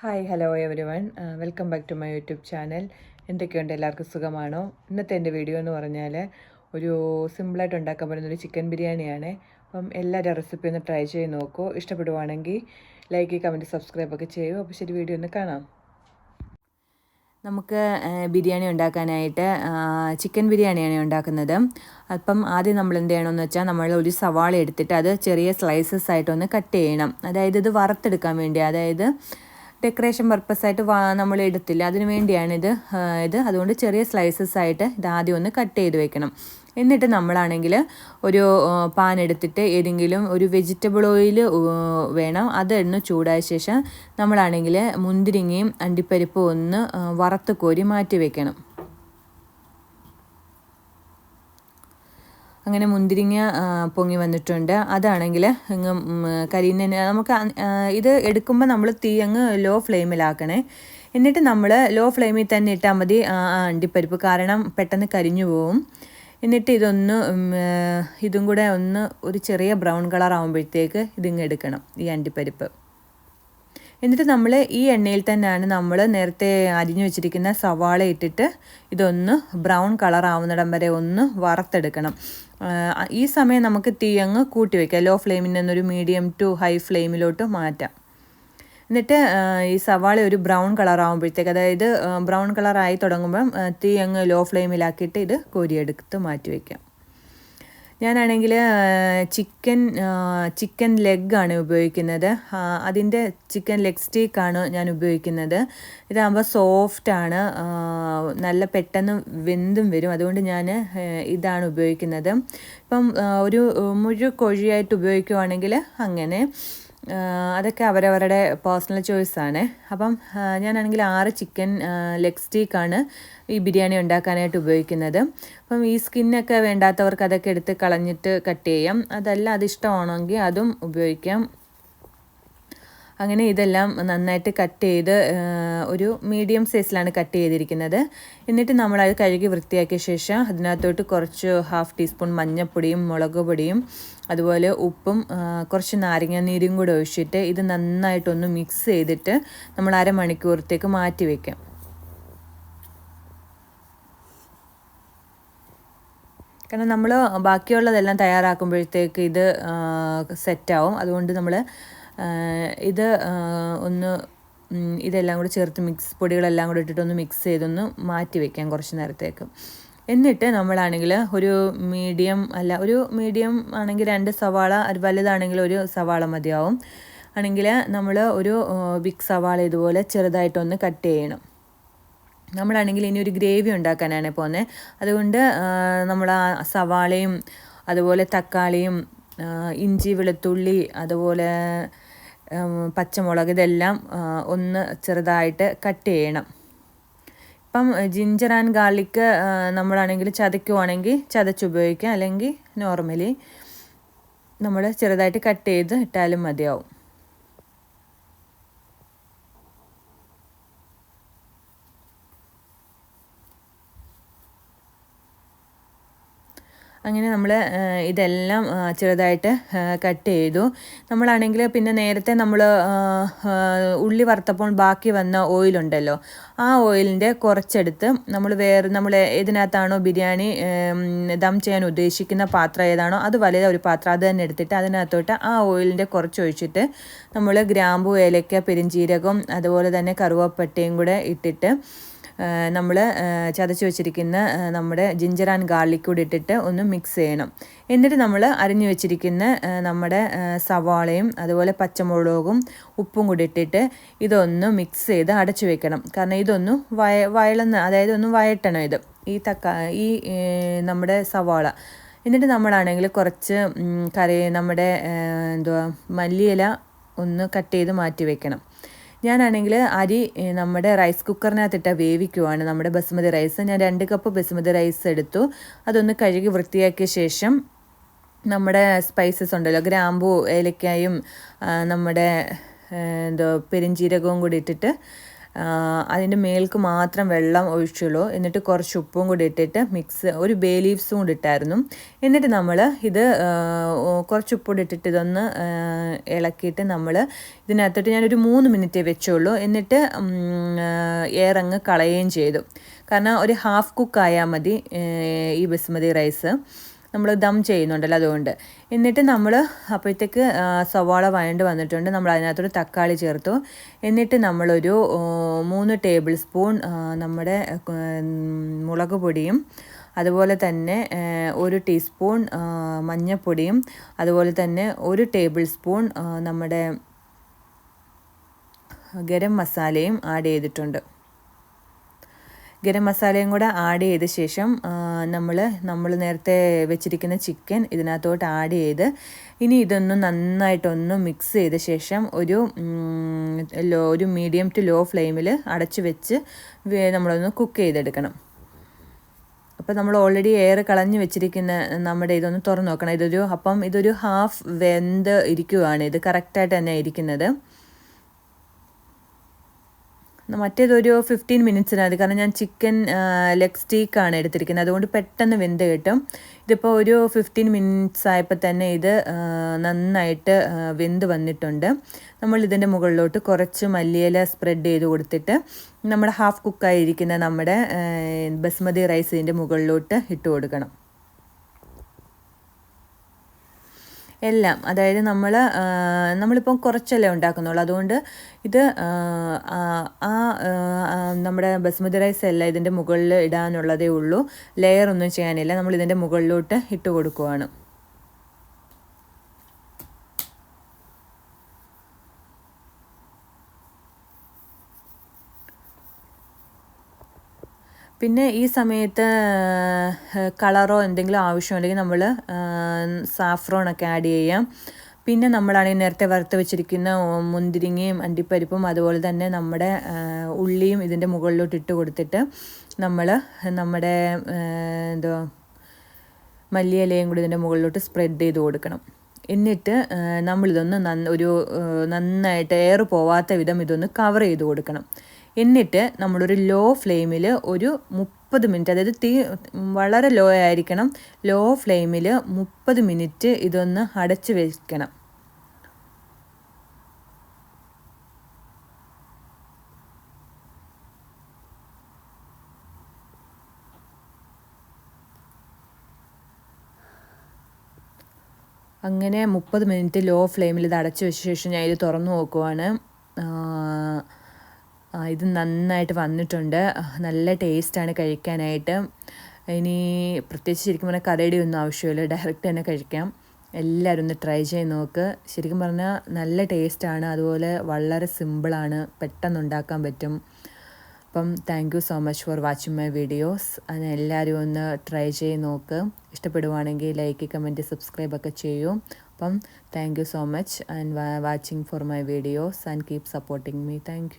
Hi hello everyone welcome back to my YouTube channel എന്തൊക്കെയുണ്ട്? എല്ലാവർക്കും സുഖമാണോ? ഇന്നത്തെ എന്റെ വീഡിയോ എന്ന് പറഞ്ഞാൽ ഒരു സിമ്പിളായിട്ട് ഉണ്ടാക്കാൻ പറ്റുന്ന ഒരു ചിക്കൻ ബിരിയാണിയാണ്. അപ്പം എല്ലാവരും റെസിപ്പി ഒന്ന് ട്രൈ ചെയ്ത് നോക്കൂ. ഇഷ്ടപ്പെടുവാണെങ്കിൽ ലൈക്ക് കമന്റ് സബ്സ്ക്രൈബ് ഒക്കെ ചെയ്യൂ. അപ്പോൾ ശരി വീഡിയോ ഒന്ന് കാണാം. നമുക്ക് ബിരിയാണി ഉണ്ടാക്കാനായിട്ട് ചിക്കൻ ബിരിയാണിയാണ് ഉണ്ടാക്കുന്നത്. അപ്പം ആദ്യം നമ്മൾ എന്ത് ചെയ്യണമെന്ന് വെച്ചാൽ നമ്മൾ ഒരു സവാള എടുത്തിട്ട് അത് ചെറിയ സ്ലൈസസ് ആയിട്ടൊന്ന് കട്ട് ചെയ്യണം. അതായത് ഇത് വറുത്തെടുക്കാൻ വേണ്ടി. അതായത് ഡെക്കറേഷൻ പർപ്പസ് ആയിട്ട് വാ നമ്മൾ എടുത്തില്ല. അതിനു വേണ്ടിയാണ് ഇത് ഇത്. അതുകൊണ്ട് ചെറിയ സ്ലൈസസ് ആയിട്ട് ഇത് ആദ്യം ഒന്ന് കട്ട് ചെയ്ത് വെക്കണം. എന്നിട്ട് നമ്മളാണെങ്കിൽ ഒരു പാൻ എടുത്തിട്ട് ഏതെങ്കിലും ഒരു വെജിറ്റബിൾ ഓയിൽ വേണം. അതൊന്ന് ചൂടായ ശേഷം നമ്മളാണെങ്കിൽ മുന്തിരിങ്ങയും അണ്ടിപ്പരിപ്പും ഒന്ന് വറുത്ത് കോരി മാറ്റി വെക്കണം. അങ്ങനെ മുന്തിരിങ്ങ പൊങ്ങി വന്നിട്ടുണ്ട്. അതാണെങ്കിൽ അങ്ങ് കരിയുന്ന നമുക്ക് ഇത് എടുക്കുമ്പോൾ നമ്മൾ തീ അങ്ങ് ലോ ഫ്ലെയിമിലാക്കണേ. എന്നിട്ട് നമ്മൾ ലോ ഫ്ലെയിമിൽ തന്നെ ഇട്ടാൽ മതി. അണ്ടിപ്പരിപ്പ്. കാരണം പെട്ടെന്ന് കരിഞ്ഞു പോവും. എന്നിട്ട് ഇതൊന്ന് ഇതും കൂടെ ഒന്ന് ഒരു ചെറിയ ബ്രൗൺ കളർ ആകുമ്പോഴത്തേക്ക് ഇതിങ്ങ് എടുക്കണം ഈ അണ്ടിപ്പരിപ്പ്. എന്നിട്ട് നമ്മൾ ഈ എണ്ണയിൽ തന്നെയാണ് നമ്മൾ നേരത്തെ അരിഞ്ഞു വെച്ചിരിക്കുന്ന സവാള ഇട്ടിട്ട് ഇതൊന്ന് ബ്രൗൺ കളർ ആവുന്നിടം വരെ ഒന്ന് വറുത്തെടുക്കണം. ഈ സമയം നമുക്ക് തീ അങ്ങ് കൂട്ടി വയ്ക്കാം ലോ ഫ്ലെയിമിൽ നിന്നൊരു മീഡിയം ടു ഹൈ ഫ്ലെയിമിലോട്ട് മാറ്റാം. എന്നിട്ട് ഈ സവാള ഒരു ബ്രൗൺ കളർ ആകുമ്പോഴത്തേക്ക് അതായത് ബ്രൗൺ കളർ ആയി തുടങ്ങുമ്പം തീ അങ്ങ് ലോ ഫ്ലെയിമിലാക്കിയിട്ട് ഇത് കോരിയെടുത്ത് മാറ്റി വയ്ക്കാം ഞാനാണെങ്കിൽ ചിക്കൻ ചിക്കൻ ലെഗാണ് ഉപയോഗിക്കുന്നത്. അതിന്റെ ചിക്കൻ ലെഗ് സ്റ്റീക്കാണ് ഞാൻ ഉപയോഗിക്കുന്നത്. ഇതാകുമ്പോൾ സോഫ്റ്റാണ് നല്ല പെട്ടെന്ന് വെന്തും വരും. അതുകൊണ്ട് ഞാൻ ഇതാണ് ഉപയോഗിക്കുന്നത്. ഇപ്പം ഒരു മുഴു കോഴിയായിട്ട് ഉപയോഗിക്കുവാണെങ്കിൽ അങ്ങനെ. അതൊക്കെ അവരവരുടെ പേഴ്സണൽ ചോയ്സാണ് അപ്പം ഞാനാണെങ്കിൽ ആറ് ചിക്കൻ ലെഗ് സ്റ്റീക്കാണ് ഈ ബിരിയാണി ഉണ്ടാക്കാനായിട്ട് ഉപയോഗിക്കുന്നത്. അപ്പം ഈ സ്കിന്നൊക്കെ വേണ്ടാത്തവർക്ക് അതൊക്കെ എടുത്ത് കളഞ്ഞിട്ട് കട്ട് ചെയ്യാം. അതല്ല അതിഷ്ടമാണെങ്കിൽ അതും ഉപയോഗിക്കാം. അങ്ങനെ ഇതെല്ലാം നന്നായിട്ട് കട്ട് ചെയ്ത് ഒരു മീഡിയം സൈസിലാണ് കട്ട് ചെയ്തിരിക്കുന്നത്. എന്നിട്ട് നമ്മൾ അത് കഴുകി വൃത്തിയാക്കിയ ശേഷം അതിനകത്തോട്ട് കുറച്ച് ഹാഫ് ടീസ്പൂൺ മഞ്ഞൾപ്പൊടിയും മുളക് പൊടിയും അതുപോലെ ഉപ്പും കുറച്ച് നാരങ്ങ നീരും കൂടെ ഒഴിച്ചിട്ട് ഇത് നന്നായിട്ടൊന്ന് മിക്സ് ചെയ്തിട്ട് നമ്മൾ അരമണിക്കൂറത്തേക്ക് മാറ്റി വയ്ക്കാം കാരണം നമ്മൾ ബാക്കിയുള്ളതെല്ലാം തയ്യാറാക്കുമ്പോഴത്തേക്ക് ഇത് സെറ്റാവും. അതുകൊണ്ട് നമ്മൾ ഇത് ഒന്ന് ഇതെല്ലാം കൂടി ചേർത്ത് മിക്സ് പൊടികളെല്ലാം കൂടി ഇട്ടിട്ടൊന്ന് മിക്സ് ചെയ്തൊന്ന് മാറ്റി വെക്കാം കുറച്ച് നേരത്തേക്ക്. എന്നിട്ട് നമ്മളാണെങ്കിൽ ഒരു മീഡിയം അല്ല ഒരു മീഡിയം ആണെങ്കിൽ രണ്ട് സവാള വലുതാണെങ്കിൽ ഒരു സവാള മതിയാവും. ആണെങ്കിൽ നമ്മൾ ഒരു ബിഗ് സവാള ഇതുപോലെ ചെറുതായിട്ടൊന്ന് കട്ട് ചെയ്യണം. നമ്മളാണെങ്കിൽ ഇനി ഒരു ഗ്രേവി ഉണ്ടാക്കാനാണ് പോകുന്നത് അതുകൊണ്ട് നമ്മൾ ആ സവാളയും അതുപോലെ തക്കാളിയും ഇഞ്ചി വെളുത്തുള്ളി അതുപോലെ പച്ചമുളക് ഇതെല്ലാം ഒന്ന് ചെറുതായിട്ട് കട്ട് ചെയ്യണം. ഇപ്പം ജിഞ്ചർ ആൻഡ് ഗാർലിക്ക് നമ്മളാണെങ്കിൽ ചതയ്ക്കുവാണെങ്കിൽ ചതച്ചുപയോഗിക്കാം അല്ലെങ്കിൽ നോർമലി നമ്മൾ ചെറുതായിട്ട് കട്ട് ചെയ്ത് ഇട്ടാലും മതിയാവും. അങ്ങനെ നമ്മൾ ഇതെല്ലാം ചെറുതായിട്ട് കട്ട് ചെയ്തു. നമ്മളാണെങ്കിൽ പിന്നെ നേരത്തെ നമ്മൾ ഉള്ളി വറുത്തപ്പോൾ ബാക്കി വന്ന ഓയിലുണ്ടല്ലോ ആ ഓയിലിന്റെ കുറച്ചെടുത്ത് നമ്മൾ വേറെ നമ്മൾ ഏതിനകത്താണോ ബിരിയാണി ദം ചെയ്യാൻ ഉദ്ദേശിക്കുന്ന പാത്രം ഏതാണോ അത് വലിയ ഒരു പാത്രം അത് തന്നെ എടുത്തിട്ട് അതിനകത്തോട്ട് ആ ഓയിലിന്റെ കുറച്ച് ഒഴിച്ചിട്ട് നമ്മൾ ഗ്രാമ്പു ഏലക്ക പെരിഞ്ചീരകം അതുപോലെ തന്നെ കറുവപ്പട്ടയും കൂടെ ഇട്ടിട്ട് നമ്മൾ ചതച്ച് വെച്ചിരിക്കുന്ന നമ്മുടെ ജിഞ്ചർ ആൻഡ് ഗാർലിക് കൂടി ഇട്ടിട്ട് ഒന്ന് മിക്സ് ചെയ്യണം. എന്നിട്ട് നമ്മൾ അരിഞ്ഞു വെച്ചിരിക്കുന്ന നമ്മുടെ സവാളയും അതുപോലെ പച്ചമുളകും ഉപ്പും കൂടി ഇട്ടിട്ട് ഇതൊന്ന് മിക്സ് ചെയ്ത് അടച്ചു വെക്കണം. കാരണം ഇതൊന്ന് വയ വയളന്ന് അതായത് ഒന്ന് വയട്ടണം ഇത്. ഈ തക്കാ ഈ നമ്മുടെ സവാള. എന്നിട്ട് നമ്മളാണെങ്കിൽ കുറച്ച് കറി നമ്മുടെ എന്തുവാ മല്ലിയില ഒന്ന് കട്ട് ചെയ്ത് മാറ്റി വെക്കണം. ഞാനാണെങ്കിൽ അരി നമ്മുടെ റൈസ് കുക്കറിനകത്തിട്ട വേവിക്കുവാണ്. നമ്മുടെ ബസുമതി റൈസ് ഞാൻ രണ്ട് കപ്പ് ബസുമതി റൈസ് എടുത്തു. അതൊന്ന് കഴുകി വൃത്തിയാക്കിയ ശേഷം നമ്മുടെ സ്പൈസസ് ഉണ്ടല്ലോ ഗ്രാമ്പു ഏലക്കായും നമ്മുടെ എന്തോ പെരിഞ്ചീരകവും കൂടി ഇട്ടിട്ട് അതിന്റെ മേൽക്ക് മാത്രം വെള്ളം ഒഴിച്ചുള്ളൂ. എന്നിട്ട് കുറച്ച് ഉപ്പും കൂടി ഇട്ടിട്ട് മിക്സ് ഒരു ബേ ലീവ്സും കൂടി ഇട്ടായിരുന്നു. എന്നിട്ട് നമ്മൾ ഇത് കുറച്ച് ഉപ്പുകൂടി ഇട്ടിട്ട് ഇതൊന്ന് ഇളക്കിയിട്ട് നമ്മൾ ഇതിനകത്തോട്ട് ഞാനൊരു മൂന്ന് മിനിറ്റ് വെച്ചുള്ളൂ. എന്നിട്ട് അങ്ങ് കളയുകയും ചെയ്തു. കാരണം ഒരു ഹാഫ് കുക്ക് ആയാൽ മതി ഈ ബസുമതി റൈസ് നമ്മൾ ദം ചെയ്യുന്നുണ്ടല്ലോ അതുകൊണ്ട്. എന്നിട്ട് നമ്മൾ അപ്പോഴത്തേക്ക് സവാള വഴണ്ട് വന്നിട്ടുണ്ട്. നമ്മൾ അതിനകത്തൊരു തക്കാളി ചേർത്തു. എന്നിട്ട് നമ്മളൊരു മൂന്ന് ടേബിൾ സ്പൂൺ നമ്മുടെ മുളക് പൊടിയും അതുപോലെ തന്നെ ഒരു ടീസ്പൂൺ മഞ്ഞൾപ്പൊടിയും അതുപോലെ തന്നെ ഒരു ടേബിൾ സ്പൂൺ നമ്മുടെ ഗരം മസാലയും ആഡ് ചെയ്തിട്ടുണ്ട്. ഗരം മസാലയും കൂടെ ആഡ് ചെയ്ത ശേഷം നമ്മൾ നമ്മൾ നേരത്തെ വെച്ചിരിക്കുന്ന ചിക്കൻ ഇതിനകത്തോട്ട് ആഡ് ചെയ്ത് ഇനി ഇതൊന്ന് നന്നായിട്ടൊന്ന് മിക്സ് ചെയ്ത ശേഷം ഒരു ലോ ഒരു മീഡിയം ടു ലോ ഫ്ലെയിമിൽ അടച്ചു വെച്ച് നമ്മളൊന്ന് കുക്ക് ചെയ്തെടുക്കണം. അപ്പോൾ നമ്മൾ ഓൾറെഡി എയർ കളഞ്ഞ് വെച്ചിരിക്കുന്ന നമ്മുടെ ഇതൊന്ന് തുറന്ന് നോക്കണം. ഇതൊരു അപ്പം ഇതൊരു ഹാഫ് വെന്ത് ഇരിക്കുവാണ്. ഇത് കറക്റ്റായിട്ട് തന്നെ ഇരിക്കുന്നത്. മറ്റേതൊരു ഫിഫ്റ്റീൻ മിനിറ്റ്സിനത് കാരണം ഞാൻ ചിക്കൻ ലെഗ് സ്റ്റീക്കാണ് എടുത്തിരിക്കുന്നത്. അതുകൊണ്ട് പെട്ടെന്ന് വെന്ത് കിട്ടും. ഇതിപ്പോൾ ഒരു ഫിഫ്റ്റീൻ മിനിറ്റ്സ് ആയപ്പോൾ തന്നെ ഇത് നന്നായിട്ട് വെന്ത് വന്നിട്ടുണ്ട്. നമ്മൾ ഇതിന്റെ മുകളിലോട്ട് കുറച്ച് മല്ലിയില സ്പ്രെഡ് ചെയ്ത് കൊടുത്തിട്ട് നമ്മുടെ ഹാഫ് കുക്കായിരിക്കുന്ന നമ്മുടെ ബസ്മതി റൈസ് ഇതിന്റെ മുകളിലോട്ട് ഇട്ട് കൊടുക്കണം. എല്ലാം അതായത് നമ്മൾ നമ്മളിപ്പം കുറച്ചല്ലേ ഉണ്ടാക്കുന്നുള്ളൂ. അതുകൊണ്ട് ഇത് ആ, നമ്മുടെ ബസ്മതി റൈസ് അല്ല ഇതിന്റെ മുകളിൽ ഇടാനുള്ളതേ ഉള്ളൂ. ലെയർ ഒന്നും ചെയ്യാനില്ല. നമ്മൾ ഇതിന്റെ മുകളിലോട്ട് ഇട്ട് കൊടുക്കുവാണ്. പിന്നെ ഈ സമയത്ത് കളറോ എന്തെങ്കിലും ആവശ്യമുണ്ടെങ്കിൽ നമ്മൾ സാഫ്രോണൊക്കെ ആഡ് ചെയ്യാം. പിന്നെ നമ്മളാണെങ്കിൽ നേരത്തെ വറുത്ത് വെച്ചിരിക്കുന്ന മുന്തിരിങ്ങയും അണ്ടിപ്പരിപ്പും അതുപോലെ തന്നെ നമ്മുടെ ഉള്ളിയും ഇതിന്റെ മുകളിലോട്ട് ഇട്ട് കൊടുത്തിട്ട് നമ്മൾ നമ്മുടെ എന്തോ മല്ലിയിലയും കൂടി ഇതിന്റെ മുകളിലോട്ട് സ്പ്രെഡ് ചെയ്ത് കൊടുക്കണം. എന്നിട്ട് നമ്മളിതൊന്ന് നന്ന ഒരു നന്നായിട്ട് എയർ പോവാത്ത വിധം ഇതൊന്ന് കവർ ചെയ്ത് കൊടുക്കണം. എന്നിട്ട് നമ്മളൊരു ലോ ഫ്ലെയിമിൽ ഒരു മുപ്പത് മിനിറ്റ് അതായത് തീ വളരെ ലോ ആയിരിക്കണം. ലോ ഫ്ലെയിമിൽ മുപ്പത് മിനിറ്റ് ഇതൊന്ന് അടച്ചു വെക്കണം. അങ്ങനെ മുപ്പത് മിനിറ്റ് ലോ ഫ്ലെയിമിൽ ഇത് അടച്ചു വെച്ച ശേഷം ഞാൻ ഇത് തുറന്നു നോക്കുവാണ്. ഇത് നന്നായിട്ട് വന്നിട്ടുണ്ട്. നല്ല ടേസ്റ്റാണ് കഴിക്കാനായിട്ട്. ഇനി പ്രത്യേകിച്ച് ശരിക്കും പറഞ്ഞാൽ കറിയുടെ ഒന്നും ആവശ്യമില്ല. ഡയറക്റ്റ് തന്നെ കഴിക്കാം. എല്ലാവരും ഒന്ന് ട്രൈ ചെയ്ത് നോക്ക്. ശരിക്കും പറഞ്ഞാൽ നല്ല ടേസ്റ്റാണ്. അതുപോലെ വളരെ സിമ്പിളാണ്. പെട്ടെന്ന് ഉണ്ടാക്കാൻ പറ്റും. അപ്പം thank you so much for watching my videos അത് എല്ലാവരും ഒന്ന് ട്രൈ ചെയ്ത് നോക്ക്. ഇഷ്ടപ്പെടുവാണെങ്കിൽ ലൈക്ക് കമന്റ് സബ്സ്ക്രൈബ് ഒക്കെ ചെയ്യൂ. അപ്പം thank you so much and watching for my videos and keep supporting me thank